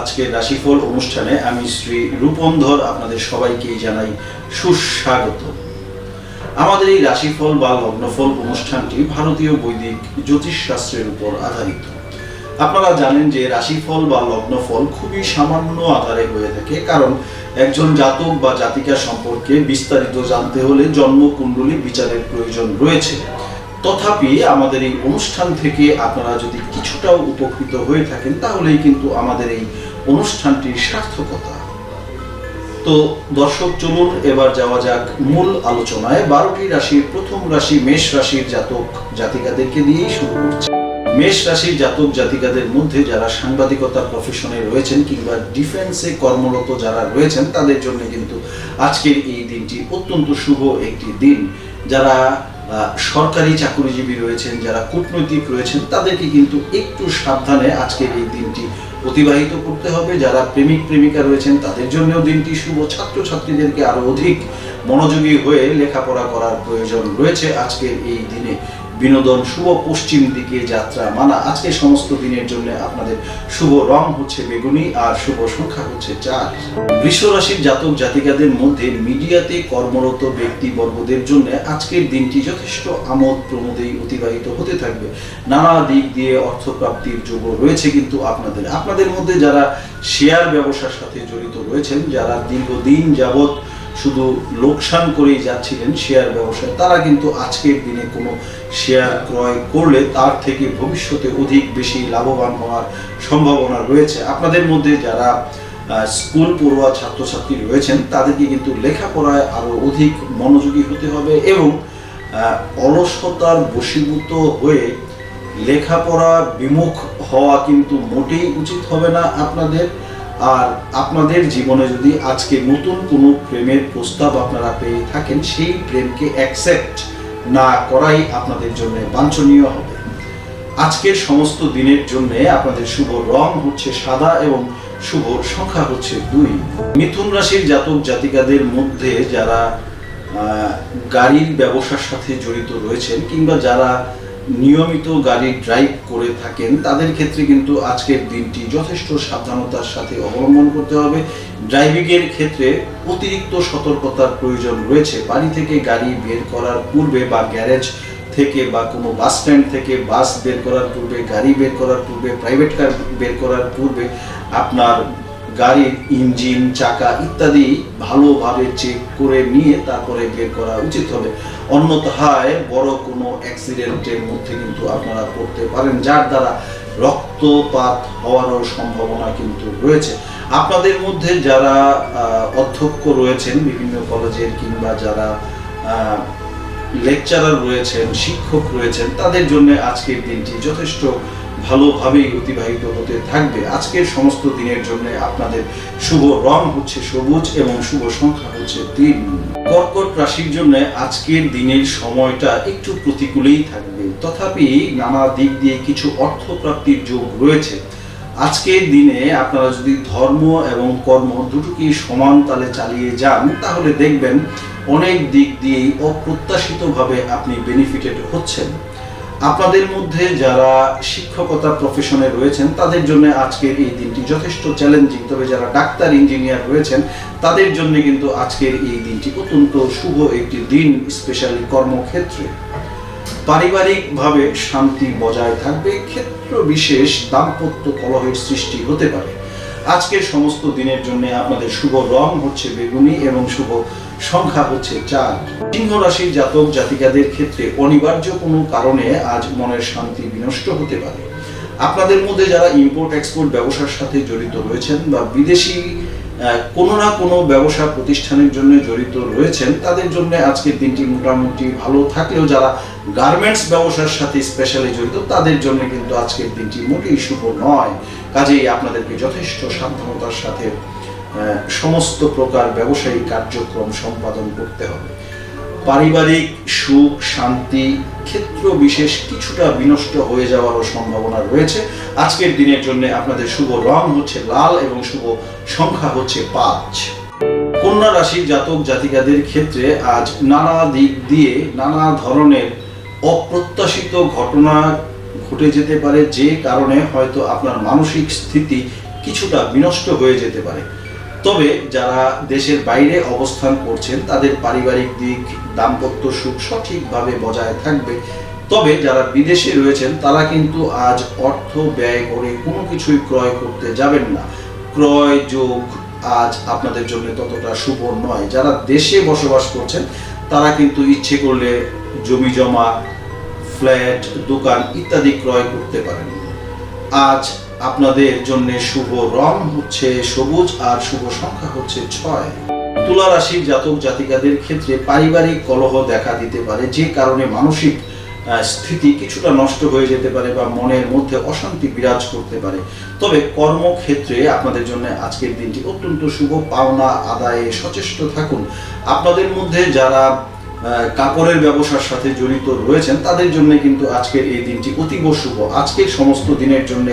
আজকের রাশিফল অনুষ্ঠানে আমি শ্রী রূপন্ধর আপনাদের সবাইকেই জানাই সুস্বাগত। আমাদের এই রাশিফল বা লগ্নফল অনুষ্ঠানটি ভারতীয় বৈদিক জ্যোতিষশাস্ত্রের উপর আধারিত। আপনারা জানেন যে রাশিফল বা লগ্নফল খুবই সামান্য আধারে হয়ে থাকে, কারণ একজন জাতক বা জাতিকা সম্পর্কে বিস্তারিত জানতে হলে জন্মকুণ্ডলী বিচারের প্রয়োজন রয়েছে। তথাপি আমাদের এই অনুষ্ঠান থেকে আপনারা যদি কিছুটাও উপকৃত হয়ে থাকেন, তাহলেই কিন্তু আমাদের এই অনুষ্ঠানটির সার্থকতা। তো দর্শক, চলুন এবার যাওয়া যাক মূল আলোচনায়। বারোটি রাশির প্রথম রাশি মেষ রাশির জাতক জাতিকাদেরকে দিয়েই শুরু করছি। মেষ রাশির জাতক জাতিকাদের মধ্যে যারা সাংবাদিকতা প্রফেশনে রয়েছেন কিংবা ডিফেন্সে কর্মরত যারা রয়েছেন, তাদের জন্য কিন্তু আজকের এই দিনটি অত্যন্ত শুভ একটি দিন। যারা সরকারি চাকরিজীবী রয়েছেন, যারা কূটনৈতিক রয়েছেন, তাদেরকে কিন্তু একটু সাবধানে আজকের এই দিনটি অতিবাহিত করতে হবে। যারা প্রেমিক, প্রেমিকা রয়েছেন, তাদের জন্যও দিনটি শুভ। ছাত্রছাত্রীদেরকে আরও অধিক মনোযোগী হয়ে লেখাপড়া করার প্রয়োজন রয়েছে আজকের এই দিনে। বিনোদন, শুভ পশ্চিম দিকে যাত্রা মানা আজকে সমস্ত দিনের জন্য আপনাদের শুভ রং হচ্ছে বেগুনি আর শুভ সংখ্যা হচ্ছে চার। বৃষ রাশির জাতক জাতিকাদের মধ্যে মিডিয়াতে কর্মরত ব্যক্তিবর্গদের জন্য আজকের দিনটি যথেষ্ট আমোদ প্রমোদেই অতিবাহিত হতে থাকবে। নানা দিক দিয়ে অর্থপ্রাপ্তির যোগ রয়েছে কিন্তু আপনাদের। আপনাদের মধ্যে যারা শেয়ার ব্যবসার সাথে জড়িত রয়েছেন, যারা দীর্ঘদিন যাবত শুধু লোকসান করেই যাচ্ছিলেন শেয়ার ব্যবসায়, তারা কিন্তু আজকের দিনে কোনো শেয়ার ক্রয় করলে তার থেকে ভবিষ্যতে অধিক বেশি লাভবান হওয়ার সম্ভাবনা রয়েছে। আপনাদের মধ্যে যারা স্কুল পড়ুয়া ছাত্রছাত্রী রয়েছেন, তাদেরকে কিন্তু লেখাপড়ায় আরও অধিক মনোযোগী হতে হবে এবং অলসতার বশীভূত হয়ে লেখাপড়া বিমুখ হওয়া কিন্তু মোটেই উচিত হবে না আপনাদের। আর আপনাদের জীবনে যদি আজকে নতুন কোনো প্রেমের প্রস্তাব আপনারা পেয়ে থাকেন, সেই প্রেমকে অ্যাকসেপ্ট না করাই আপনাদের জন্য বাঞ্ছনীয় হবে। আজকের সমস্ত দিনের জন্য আপনাদের শুভ রং হচ্ছে সাদা এবং শুভ সংখ্যা হচ্ছে দুই। মিথুন রাশির জাতক জাতিকাদের মধ্যে যারা গাড়ির ব্যবসার সাথে জড়িত রয়েছেন কিংবা যারা নিয়মিত গাড়ি ড্রাইভ করে থাকেন, তাদের ক্ষেত্রে কিন্তু আজকের দিনটি যথেষ্ট সাবধানতার সাথে অবলম্বন করতে হবে। ড্রাইভিং এর ক্ষেত্রে অতিরিক্ত সতর্কতার প্রয়োজন রয়েছে। বাড়ি থেকে গাড়ি বের করার পূর্বে বা গ্যারেজ থেকে বা কোনো বাস স্ট্যান্ড থেকে বাস বের করার পূর্বে, গাড়ি বের করার পূর্বে প্রাইভেট কার বের করার পূর্বে আপনার গাড়ির ইঞ্জিন, চাকা ইত্যাদি ভালোভাবে চেক করে নিয়ে তারপরে বের করা উচিত হবে। অন্যথায় বড় কোনো অ্যাক্সিডেন্টের মধ্যে কিন্তু আপনারা পড়তে পারেন, যার দ্বারা রক্তপাত হওয়ারও সম্ভাবনা কিন্তু রয়েছে। আপনাদের মধ্যে যারা অধ্যক্ষ রয়েছেন বিভিন্ন কলেজের কিংবা যারা লেকচারার রয়েছেন, শিক্ষক রয়েছেন, তাদের জন্য আজকের দিনটি যথেষ্ট ভালোভাবেই অতিবাহিত হতে থাকবে। আজকের সমস্ত দিনের জন্য আপনাদের শুভ রং হচ্ছে সবুজ এবং শুভ সংখ্যা হচ্ছে তিন। কর্কট রাশির জন্য আজকের দিনের সময়টা একটু প্রতিকূলেই থাকবে। তথাপি নানা দিক দিয়ে কিছু অর্থ প্রাপ্তির যোগ রয়েছে। আজকের দিনে আপনারা যদি ধর্ম এবং কর্ম দুটোকেই সমান তালে চালিয়ে যান, তাহলে দেখবেন অনেক দিক দিয়েই অপ্রত্যাশিতভাবে আপনি বেনিফিটেড হচ্ছেন। আপনাদের মধ্যে যারা শিক্ষকতা প্রফেশনে রয়েছেন, তাদের জন্য আজকের এই দিনটি যথেষ্ট চ্যালেঞ্জিং তবে যারা ডাক্তার ইঞ্জিনিয়ার রয়েছেন, তাদের জন্য কিন্তু আজকের এই দিনটি অত্যন্ত শুভ একটি দিন স্পেশালি কর্মক্ষেত্রে। পারিবারিকভাবে শান্তি বজায় থাকবে, ক্ষেত্র বিশেষ দাম্পত্য কলহের সৃষ্টি হতে পারে। আজকের সমস্ত দিনের জন্য আপনাদের শুভ রং হচ্ছে বেগুনি এবং শুভ সংখ্যা হচ্ছে চার। সিংহ রাশির জাতক জাতিকাদের ক্ষেত্রে অনিবার্য কোনো কারণে আজ মনের শান্তি বিনষ্ট হতে পারে। আপনাদের মধ্যে যারা ইম্পোর্ট এক্সপোর্ট ব্যবসার সাথে জড়িত রয়েছেন বা বিদেশি কোনো না কোনো ব্যবসা প্রতিষ্ঠানের জন্য জড়িত রয়েছেন, তাদের জন্য আজকের দিনটি মোটামুটি ভালো থাকলেও যারা গার্মেন্টস ব্যবসার সাথে স্পেশালি জড়িত, তাদের জন্য কিন্তু আজকের দিনটি মোটেই শুভ নয়। কাজেই আপনাদেরকে যথেষ্ট সাবধানতার সাথে সমস্ত প্রকার ব্যবসায়িক কার্যক্রম সম্পাদন করতে হবে। পারিবারিক সুখ, শান্তি ক্ষেত্র বিশেষ কিছুটা বিনষ্ট হয়ে যাওয়ারও সম্ভাবনা রয়েছে। আজকের দিনের জন্য আপনাদের শুভ রং হচ্ছে লাল এবং শুভ সংখ্যা হচ্ছে পাঁচ। কন্যা রাশির জাতক জাতিকাদের ক্ষেত্রে আজ নানা দিক দিয়ে নানা ধরনের অপ্রত্যাশিত ঘটনা ঘটে যেতে পারে, যে কারণে হয়তো আপনার মানসিক স্থিতি কিছুটা বিনষ্ট হয়ে যেতে পারে। তবে যারা দেশের বাইরে অবস্থান করছেন, তাদের পারিবারিক দিক, দাম্পত্য সুখ সঠিকভাবে বজায় থাকবে। তবে যারা বিদেশে রয়েছেন, তারা কিন্তু আজ অর্থ ব্যয় করে কোনো কিছুই ক্রয় করতে যাবেন না। ক্রয় যোগ আজ আপনাদের জন্য ততটা শুভ নয়। যারা দেশে বসবাস করছেন, তারা কিন্তু ইচ্ছে করলে জমি জমা, ফ্ল্যাট, দোকান ইত্যাদি ক্রয় করতে পারেন। আজ আপনাদের জন্য শুভ রং হচ্ছে সবুজ আর শুভ সংখ্যা হচ্ছে ছয়। তুলা রাশির জাতক জাতিকাদের ক্ষেত্রে পারিবারিক কলহ দেখা দিতে পারে, যে কারণে মানসিক স্থিতি কিছুটা নষ্ট হয়ে যেতে পারে বা মনের মধ্যে অশান্তি বিরাজ করতে পারে। তবে কর্মক্ষেত্রে আপনাদের জন্য আজকের দিনটি অত্যন্ত শুভ। পাওনা আদায়ে সচেষ্ট থাকুন। আপনাদের মধ্যে যারা কাপড়ের ব্যবসার সাথে জড়িত রয়েছেন, তাদের জন্য কিন্তু আজকের এই দিনটি অতীব শুভ। আজকের সমস্ত দিনের জন্য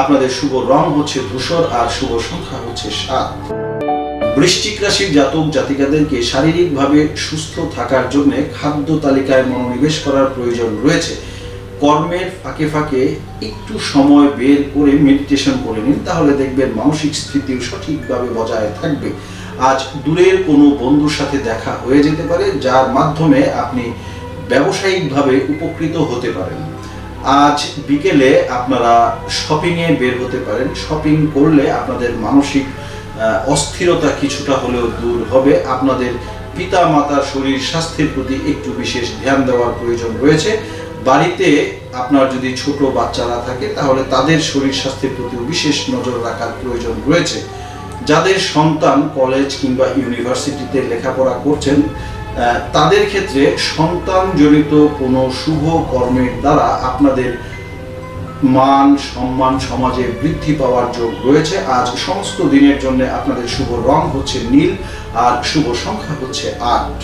আপনাদের শুভ রং হচ্ছে ধূসর আর শুভ সংখ্যা হচ্ছে সাত। বৃশ্চিক রাশির জাতক জাতিকাদেরকে শারীরিকভাবে সুস্থ থাকার জন্য খাদ্য তালিকায় মনোনিবেশ করার প্রয়োজন রয়েছে। কর্মের ফাঁকে ফাঁকে একটু সময় বের করে মেডিটেশন করে নিন, তাহলে দেখবেন মানসিক স্থিতিও সঠিকভাবে বজায় থাকবে। আজ দূরের কোনো বন্ধুর সাথে দেখা হয়ে যেতে পারে, যার মাধ্যমে আপনি ব্যবসায়িকভাবে উপকৃত হতে পারেন। আজ বিকেলে আপনারা শপিংয়ে বের হতে পারেন। শপিং করলে আপনাদের মানসিক অস্থিরতা কিছুটা হলেও দূর হবে। আপনাদের পিতা মাতার শরীর স্বাস্থ্যের প্রতি একটু বিশেষ ধ্যান দেওয়ার প্রয়োজন রয়েছে। বাড়িতে আপনার যদি ছোট বাচ্চারা থাকে, তাহলে তাদের শরীর স্বাস্থ্যের প্রতিও বিশেষ নজর রাখার প্রয়োজন রয়েছে। যাদের সন্তান কলেজ কিংবা ইউনিভার্সিটিতে লেখাপড়া করছেন তাদের ক্ষেত্রে সন্তান জড়িত কোনো শুভ কর্মের দ্বারা আপনাদের মান, সম্মান সমাজে বৃদ্ধি পাওয়ার যোগ রয়েছে। আজ সমস্ত দিনের জন্য আপনাদের শুভ রং হচ্ছে নীল, আর শুভ সংখ্যা হচ্ছে আট।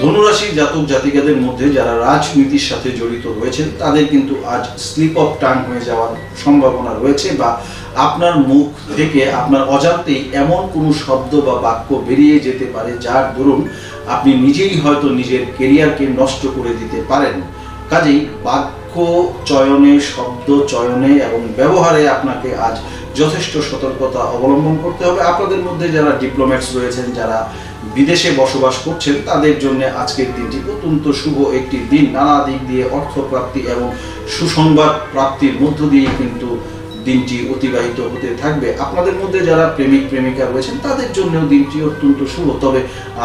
ধনুরাশির জাতক জাতিকাদের মধ্যে যারা রাজনীতির সাথে জড়িত রয়েছেন, তাদের কিন্তু আজ স্লিপ অফ টাং হয়ে যাওয়ার সম্ভাবনা রয়েছে বা আপনার মুখ থেকে আপনার অজান্তেই এমন কোনো শব্দ বা বাক্য বেরিয়ে যেতে পারে যার দরুন আপনি নিজেই হয়তো নিজের কেরিয়ারকে নষ্ট করে দিতে পারেন। কাজেই বাক্য চয়নে, শব্দ চয়নে এবং ব্যবহারে আপনাকে আজ যথেষ্ট সতর্কতা অবলম্বন করতে হবে। আপনাদের মধ্যে যারা ডিপ্লোম্যাটস রয়েছেন, যারা বিদেশে বসবাস করছেন, তাদের জন্য আজকের দিনটি অত্যন্ত শুভ একটি দিন। নানা দিক দিয়ে অর্থপ্রাপ্তি এবং সুসংবাদ প্রাপ্তির মধ্য দিয়ে কিন্তু দিনটি অতিবাহিত হতে থাকবে। আপনাদের মধ্যে যারা প্রেমিক, প্রেমিকা রয়েছেন, তাদের জন্যও দিনটি অত্যন্ত শুভ। তবে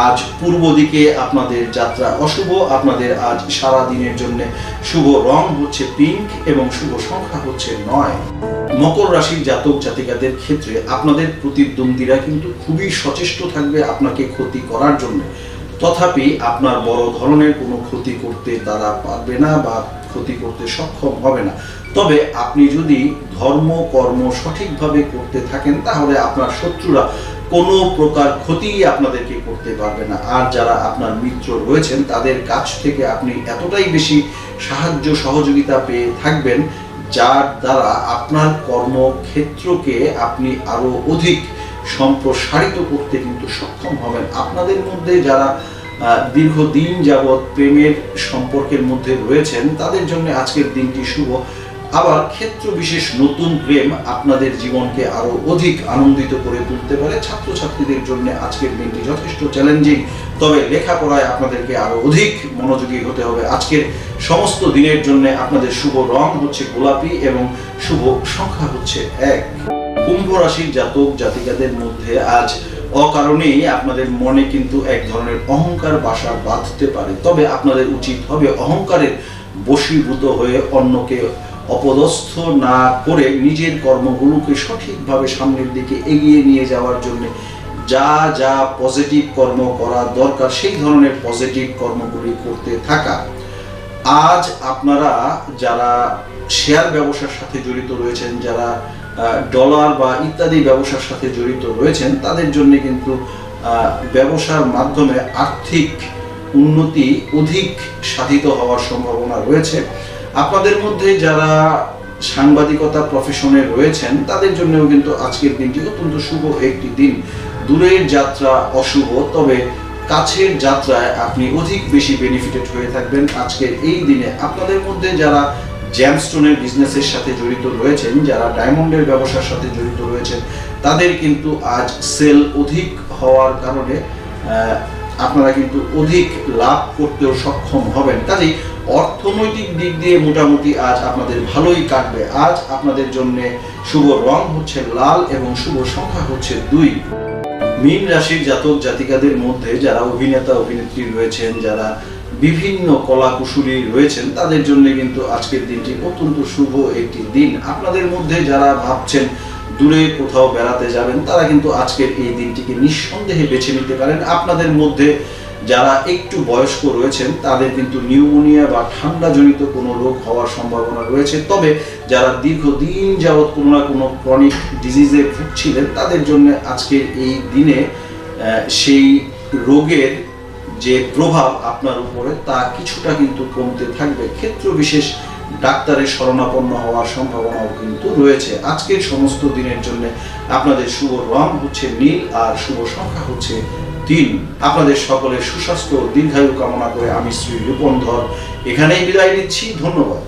আজ পূর্ব দিকে আপনাদের যাত্রা অশুভ। আপনাদের আজ সারা দিনের জন্য শুভ রং হচ্ছে পিঙ্ক এবং শুভ সংখ্যা হচ্ছে নয়। মকর রাশির জাতক জাতিকাদের ক্ষেত্রে আপনাদের প্রতিদ্বন্দ্বীরা কিন্তু খুবই সচেষ্ট থাকবে আপনাকে ক্ষতি করার জন্য। তথাপি আপনার বড় ধরনের কোনো ক্ষতি করতে তারা পারবে না বা ক্ষতি করতে সক্ষম হবে না। তবে আপনি যদি ধর্ম, কর্ম সঠিকভাবে করতে থাকেন, তাহলে আপনার শত্রুরা কোনো প্রকার ক্ষতি আপনাদেরকে করতে পারবে না। আর যারা আপনার মিত্র রয়েছেন, তাদের কাছ থেকে আপনি এতটাই বেশি সাহায্য, সহযোগিতা পেয়ে থাকবেন, যার দ্বারা আপনার কর্মক্ষেত্রকে আপনি আরও অধিক সম্প্রসারিত করতে কিন্তু সক্ষম হবেন। আপনাদের মধ্যে যারা দীর্ঘদিন যাবৎ প্রেমের সম্পর্কের মধ্যে রয়েছেন, তাদের জন্য আজকের দিনটি শুভ। আবার ক্ষেত্র বিশেষ নতুন প্রেম আপনাদের জীবনকে আরও অধিক আনন্দিত করে তুলতে পারে। ছাত্রছাত্রীদের জন্য আজকের দিনটি যথেষ্ট চ্যালেঞ্জিং তবে লেখাপড়ায় আপনাদেরকে আরও অধিক মনোযোগী হতে হবে। আজকের সমস্ত দিনের জন্য আপনাদের শুভ রং হচ্ছে গোলাপি এবং শুভ সংখ্যা হচ্ছে এক। কুম্ভ রাশির জাতক জাতিকাদের মধ্যে আজ অকারণেই আপনাদের মনে কিন্তু এক ধরনের অহংকার বাসা বাঁধতে পারে। তবে আপনাদের উচিত হবে অহংকারের বশীভূত হয়ে অন্যকে অপদস্থ না করে নিজের কর্মগুলোকে সঠিকভাবে সামনের দিকে এগিয়ে নিয়ে যাওয়ার জন্য যা যা পজিটিভ কর্ম করা দরকার, সেই ধরনের পজিটিভ কর্মগুলি করতে থাকা। আজ আপনারা যারা শেয়ার ব্যবসার সাথে জড়িত রয়েছেন, যারা ডলার বা ইত্যাদি ব্যবসার সাথে জড়িত রয়েছেন, তাদের জন্য কিন্তু ব্যবসার মাধ্যমে আর্থিক উন্নতি অধিক সাধিত হওয়ার সম্ভাবনা রয়েছে। আপনাদের মধ্যে যারা সাংবাদিকতা প্রফেশনে রয়েছেন, তাদের জন্যও কিন্তু আজকের দিনটি অত্যন্ত শুভ একটি দিন। দূরের যাত্রা অশুভ, তবে কাছের যাত্রায় আপনি অধিক বেশি বেনিফিটেড হয়ে থাকবেন আজকের এই দিনে। আপনাদের মধ্যে যারা জ্যামস্টোনের বিজনেসের সাথে জড়িত রয়েছেন, যারা ডায়মন্ডের ব্যবসার সাথে জড়িত রয়েছেন, তাদের কিন্তু আজ সেল অধিক হওয়ার কারণে আপনারা কিন্তু অধিক লাভ করতেও সক্ষম হবেন। কাজেই অর্থনৈতিক দিক দিয়ে মোটামুটি আজ আপনাদের ভালোই কাটবে। আজ আপনাদের জন্য শুভ রং হচ্ছে লাল এবং শুভ সংখ্যা হচ্ছে দুই। মীন রাশির জাতক জাতিকাদের মধ্যে যারা অভিনেতা, অভিনেত্রী রয়েছেন, যারা বিভিন্ন কলা কুশলী রয়েছেন, তাদের জন্য কিন্তু আজকের দিনটি অত্যন্ত শুভ একটি দিন। আপনাদের মধ্যে যারা ভাবছেন দূরে কোথাও বেড়াতে যাবেন, তারা কিন্তু আজকের এই দিনটিকে নিঃসন্দেহে বেছে নিতে পারেন। আপনাদের মধ্যে যারা একটু বয়স্ক রয়েছেন, তাদের কিন্তু নিউমোনিয়া বা ঠান্ডাজনিত কোনো রোগ হওয়ার সম্ভাবনা রয়েছে। তবে যারা দীর্ঘদিন যাবৎ কোনো না কোনো ক্রনিক ডিজিজে ভুগছিলেন, তাদের জন্য আজকের এই দিনে সেই রোগের যে প্রভাব আপনার উপরে, তা কিছুটা কিন্তু কমতে থাকবে। ক্ষেত্র বিশেষ ডাক্তারের শরণাপন্ন হওয়ার সম্ভাবনাও কিন্তু রয়েছে। আজকের সমস্ত দিনের জন্য আপনাদের শুভ রং হচ্ছে নীল আর শুভ সংখ্যা হচ্ছে তিন আপনাদের সকলের সুস্বাস্থ্য দীর্ঘায়ু কামনা করে আমি শ্রী রূপন ধর এখানেই বিদায় নিচ্ছি, ধন্যবাদ।